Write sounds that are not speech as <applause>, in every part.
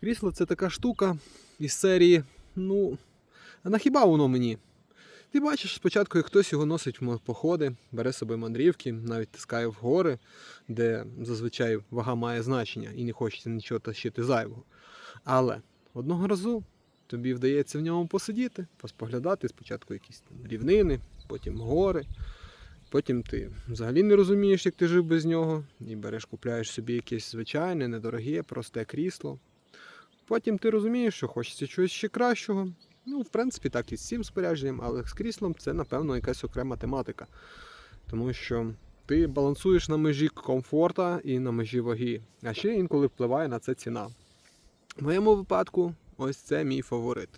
Крісло це така штука із серії, ну, а на хіба воно мені? Ти бачиш спочатку, як хтось його носить в походи, бере з собою мандрівки, навіть тискає в гори, де зазвичай вага має значення і не хочеться нічого тащити зайвого. Але одного разу тобі вдається в ньому посидіти, поспоглядати спочатку якісь там рівнини, потім гори. Потім ти взагалі не розумієш, як ти жив без нього, і береш, купляєш собі якесь звичайне, недороге, просте крісло. Потім ти розумієш, що хочеться чогось ще кращого. Ну, в принципі, так і з цим спорядженням, але з кріслом це, напевно, якась окрема тематика. Тому що ти балансуєш на межі комфорта і на межі ваги. А ще інколи впливає на це ціна. В моєму випадку, ось це мій фаворит.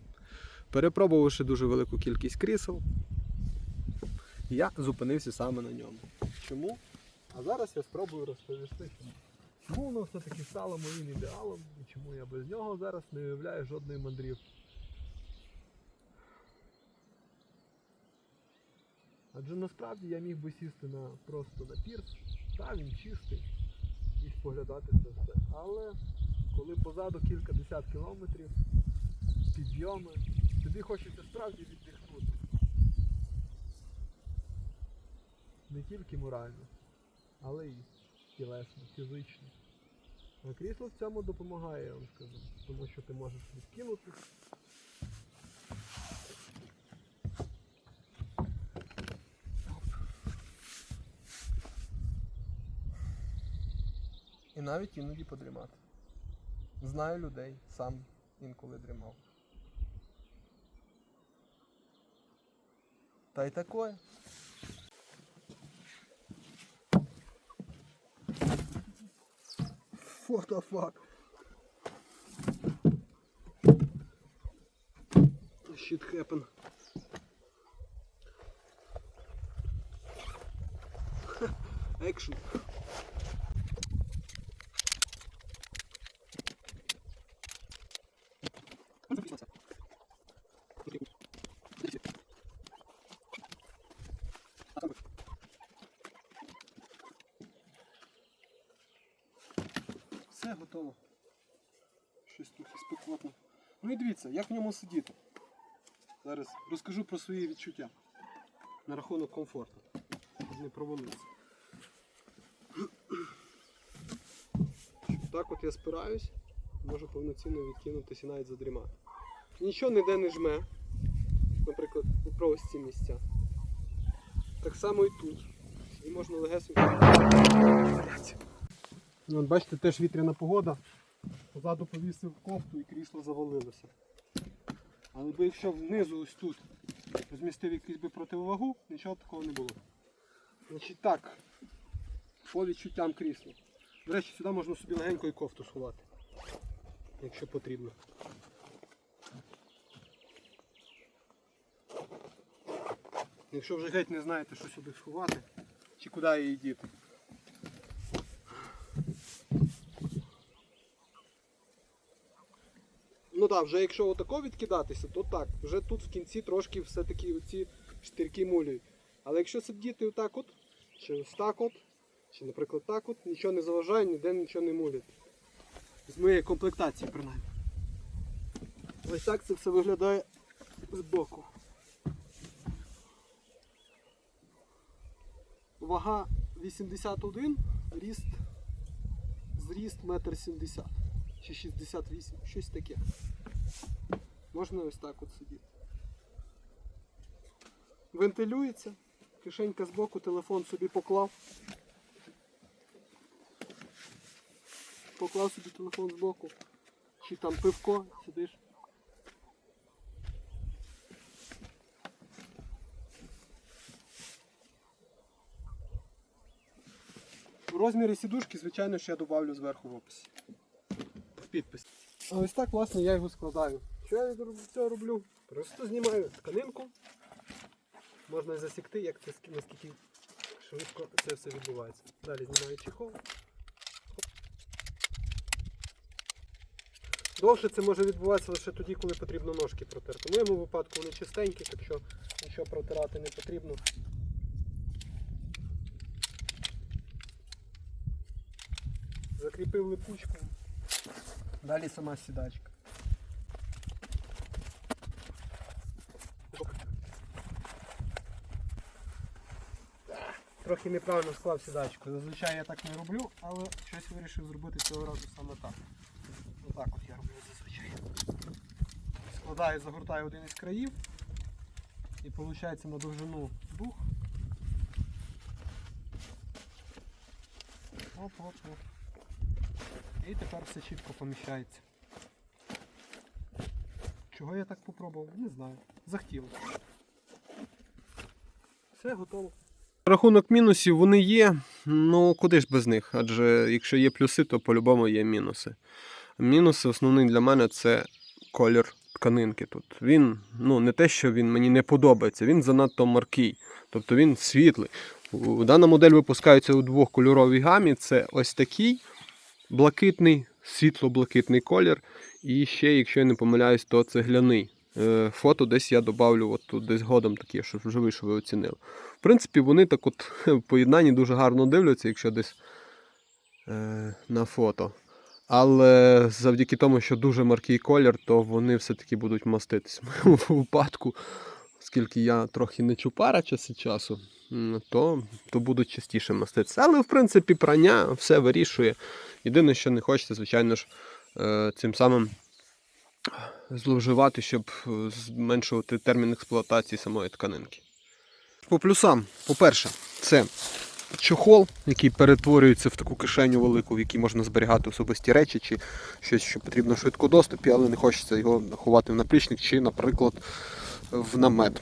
Перепробувавши дуже велику кількість крісел, я зупинився саме на ньому. Чому? А зараз я спробую розповісти, чому. Воно все-таки стало моїм ідеалом і чому я без нього зараз не уявляю жодної мандрівки. Адже насправді я міг би сісти на просто на пірс, та він чистий, і споглядати це все. Але коли позаду кілька десят кілометрів, підйоми, тобі хочеться справді віддихнути. Не тільки морально, але й тілесно, фізично. А крісло в цьому допомагає, я вам скажу. Тому що ти можеш відкинути. І навіть іноді подрімати. Знаю людей, сам інколи дрімав. Та й такое. What the fuck? This Shit happen. <laughs> Action. Щось трохи спекотно. Ну і дивіться, як в ньому сидіти. Зараз розкажу про свої відчуття на рахунок комфорту. Не провалився. Так от я спираюсь, можу повноцінно відкинутися і навіть задрімати. Нічого ніде не жме. Наприклад, у прості місця. Так само і тут. І можна легесенько. От бачите, теж вітряна погода. Позаду повісив кофту і крісло завалилося. Але би якщо внизу ось тут розмістив якусь би противовагу, нічого такого не було. Значить так, по відчуттям крісла. До речі, сюди можна собі легенько і кофту сховати, якщо потрібно. Якщо вже геть не знаєте, що сюди сховати, чи куди її діти. Так, вже якщо отако відкидатися, то так. Вже тут в кінці трошки все-таки оці штирки мулюють. Але якщо сидіти отак от, чи ось так от, чи, наприклад, так от, нічого не заважає, ніде нічого не мулять. З моєї комплектації принаймні. Ось так це все виглядає збоку. Вага 81, ріст, зріст 1,70 м чи 68, щось таке. Можна ось так от сидіти. Вентилюється, кишенька збоку, телефон собі поклав. Поклав собі телефон збоку. Чи там пивко, сидиш. Розміри сідушки, звичайно, ще я добавлю зверху в описі. В підпис. А ось так, власне, я його складаю. Що я цього роблю? Просто знімаю тканинку. Можна засікти, як це наскільки швидко це все відбувається. Далі знімаю чехол. Довше це може відбуватися лише тоді, коли потрібно ножки протерти. В моєму випадку вони чистенькі, так що нічого протирати не потрібно. Закріпив липучку. Далі сама сідачка. Трохи неправильно склав сідачку. Зазвичай я так не роблю, але щось вирішив зробити цього разу саме так. Отак от я роблю зазвичай. Складаю, загортаю один із країв і виходить на довжину дух. Оп-оп-оп. І тепер все чітко поміщається. Чого я так попробував? Не знаю. Захотів. Все готово. Рахунок мінусів вони є, ну куди ж без них? Адже якщо є плюси, то по-любому є мінуси. Мінуси основний для мене це колір тканинки тут. Він, ну не те, що він мені не подобається, він занадто маркий. Тобто він світлий. Дана модель випускається у двохкольоровій гамі. Це ось такий блакитний, світло-блакитний колір. І ще, якщо я не помиляюсь, то цегляний. Е, Фото десь я добавлю от тут десь годом таке, щоб вже ви оцінили. В принципі, вони так от <laughs> в поєднанні дуже гарно дивляться, якщо десь е, на фото. Але завдяки тому, що дуже маркий колір, то вони все-таки будуть маститись. В моєму <laughs> випадку, оскільки я трохи не чупара час від часу, то, то будуть частіше маститися. Але в принципі прання все вирішує. Єдине, що не хочеться, звичайно ж, е, цим самим зловживати, щоб е, зменшувати термін експлуатації самої тканинки. По плюсам, по-перше, це чохол, який перетворюється в таку кишеню велику, в якій можна зберігати особисті речі, чи щось, що потрібно в швидкодоступі, але не хочеться його ховати в наплічник, чи, наприклад, в намет.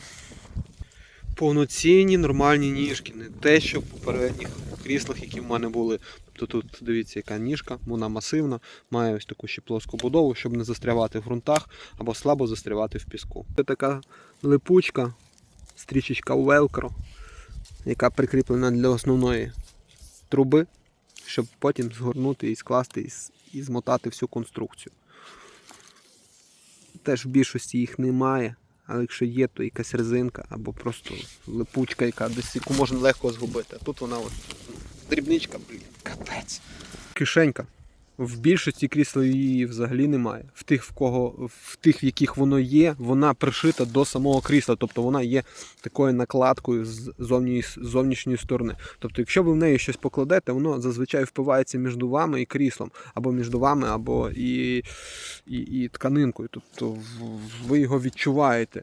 Повноцінні нормальні ніжки, не те, що в попередніх кріслах, які в мене були. Тобто тут дивіться, яка ніжка, вона масивна, має ось таку ще плоску будову, щоб не застрявати в ґрунтах або слабо застрявати в піску. Це така липучка, стрічечка велкро, яка прикріплена для основної труби, щоб потім згорнути і скласти і, змотати всю конструкцію. Теж в більшості їх немає, але якщо є, то якась резинка або просто липучка, яка десь яку можна легко згубити. А тут вона от дрібничка, блін, капець. Кишенька. В більшості крісел її взагалі немає. В тих, в кого в тих, в яких воно є, вона пришита до самого крісла, тобто вона є такою накладкою з зовні, зовнішньої сторони. Тобто, якщо ви в неї щось покладете, воно зазвичай впивається між вами і кріслом, або між вами, або і, і, і тканинкою. Тобто ви його відчуваєте.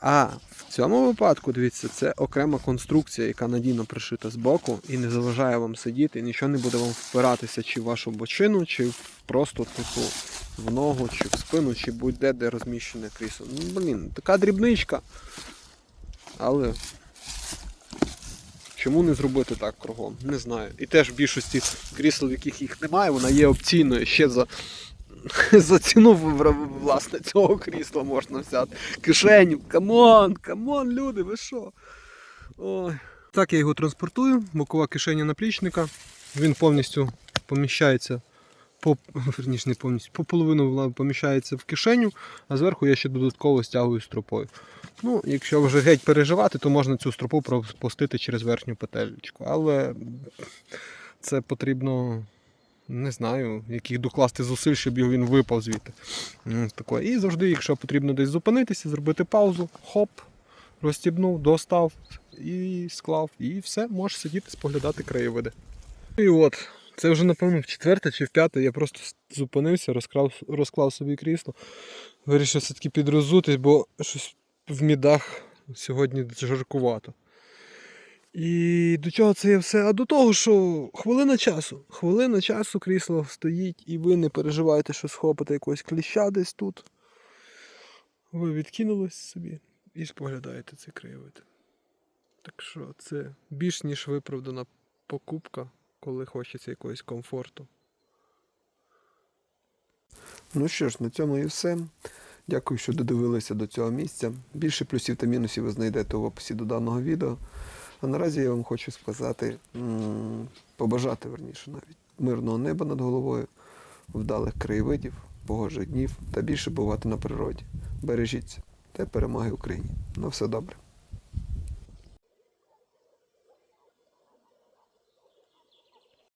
А в цьому випадку, дивіться, це окрема конструкція, яка надійно пришита з боку і не заважає вам сидіти, і нічого не буде вам впиратися чи в вашу бочину, чи просто типу в ногу, чи в спину, чи будь-де, де розміщене крісло. Ну, блін, така дрібничка. Але чому не зробити так кругом? Не знаю. І теж в більшості крісел, в яких їх немає, вона є опційною ще за. <laughs> За ціну власне цього крісла можна взяти. Кишеню. Камон, камон, люди, ви що? Ой. Так я його транспортую. Бокова кишеня наплічника. Він повністю поміщається по <laughs> верніше, не повністю, по половину поміщається в кишеню, а зверху я ще додатково стягую стропою. Ну, якщо вже геть переживати, то можна цю стропу пропустити через верхню петельку. Але це потрібно не знаю, яких докласти зусиль, щоб його він випав звідти. М. І завжди, якщо потрібно десь зупинитися, зробити паузу, хоп, розстібнув, достав і склав. І все, можеш сидіти, споглядати краєвиди. І от, це вже, напевно, в четверте чи в п'яте я просто зупинився, розклав, розклав собі крісло. Вирішив все-таки підрозутись, бо щось в мідах сьогодні жаркувато. І до чого це є все? А до того, що хвилина часу. Хвилина часу крісло стоїть, і ви не переживаєте, що схопите якогось кліща десь тут. Ви відкинулись собі і споглядаєте цей краєвид. Так що це більш ніж виправдана покупка, коли хочеться якогось комфорту. Ну що ж, на цьому і все. Дякую, що додивилися до цього місця. Більше плюсів та мінусів ви знайдете в описі до даного відео. А наразі я вам хочу сказати, побажати верніше навіть мирного неба над головою, вдалих краєвидів, погожих днів та більше бувати на природі. Бережіться та перемоги Україні. На все добре.